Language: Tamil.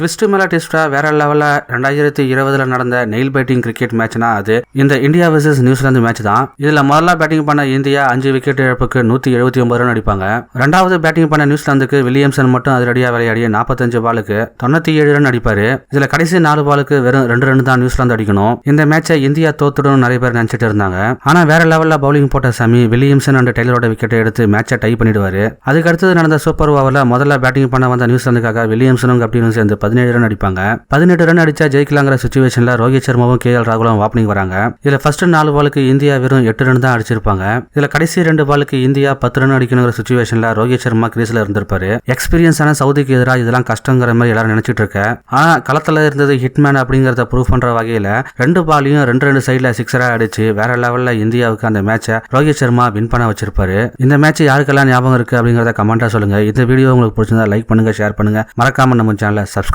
ட்விஸ்ட் மேல ட்விஸ்டா வேற லெவலில் ரெண்டாயிரத்தி இருபதுல நடந்த நெயில் பேட்டிங் கிரிக்கெட் மேட்ச்னா அது இந்த இந்தியா வர்சஸ் நியூசிலாந்து மேட்ச் தான். இதுல முதல்ல பேட்டிங் பண்ண இந்தியா அஞ்சு விக்கெட் இழப்புக்கு நூத்தி எழுபத்தி ஒன்பது ரன் அடிப்பாங்க. ரெண்டாவது பேட்டிங் பண்ண நியூசிலாந்துக்கு வில்லியம்சன் மட்டும் அதிரடியா விளையாடி நாற்பத்தஞ்சு பாலுக்கு தொண்ணூத்தி ஏழு ரன் அடிப்பாரு. இதுல கடைசி நாலு பாலுக்கு வெறும் ரெண்டு ரன் தான் நியூசிலாந்து அடிக்கணும். இந்த மேட்சை இந்தியா தோத்துடும் நிறைய பேர் நினைச்சிட்டு இருந்தாங்க. ஆனா வேற லெவல்ல பவுலிங் போட்ட சமி வில்லியம்சன் அண்ட் டெய்லரோட விக்கெட்டை எடுத்து மேட்சை டை பண்ணிடுவாரு. அதுக்கு அடுத்தது நடந்த சூப்பர் ஓவர்ல முதல்ல பேட்டிங் பண்ண வந்த நியூசிலாந்துக்காக வில்லியம்சனும் கப்டினும் சேர்ந்து பதினேழு ரன் அடிப்பாங்க. பதினெட்டு ரன் அடிச்சா ஜெயிக்கலாங்கிற சுச்சுவேஷன்ல ரோஹித் சர்மாவும் கே எல் ராகுலும் ஓப்பனிங் வராங்க. இதுல ஃபர்ஸ்ட் நாலு பாலுக்கு இந்தியா வெறும் எட்டு ரன் தான் அடிச்சிருப்பாங்க. இதுல கடைசி ரெண்டு பாலுக்கு இந்தியா பத்து ரன் அடிக்கணுங்கிற சுச்சுவேஷன்ல ரோஹித் சர்மா கிரீஸ்ல இருந்திருப்பாரு. எக்ஸ்பீரியன்ஸான சவுதிக்கு எதிராக இதெல்லாம் கஷ்டங்கிற மாதிரி எல்லாரும் நினைச்சிட்டு இருக்க. ஆனா களத்துல இருந்தது ஹிட்மேன் அப்படிங்கறத ப்ரூவ் பண்ற வகையில ரெண்டு பாலையும் ரெண்டு ரெண்டு சைட்ல சிக்ஸரா அடிச்சு வேற லெவல்ல இந்தியாவுக்கு அந்த மேட்சை ரோஹித் சர்மா வின் பண்ண வச்சிருப்பாரு. இந்த மேட்ச் யாருக்கெல்லாம் ஞாபகம் இருக்கு அப்படிங்கறத கமெண்டா சொல்லுங்க. இந்த வீடியோ உங்களுக்கு பிடிச்சிருந்தா லைக் பண்ணுங்க ஷேர் பண்ணுங்க. மறக்காம நம்ம சேனலை சப்ஸ்கிரைப்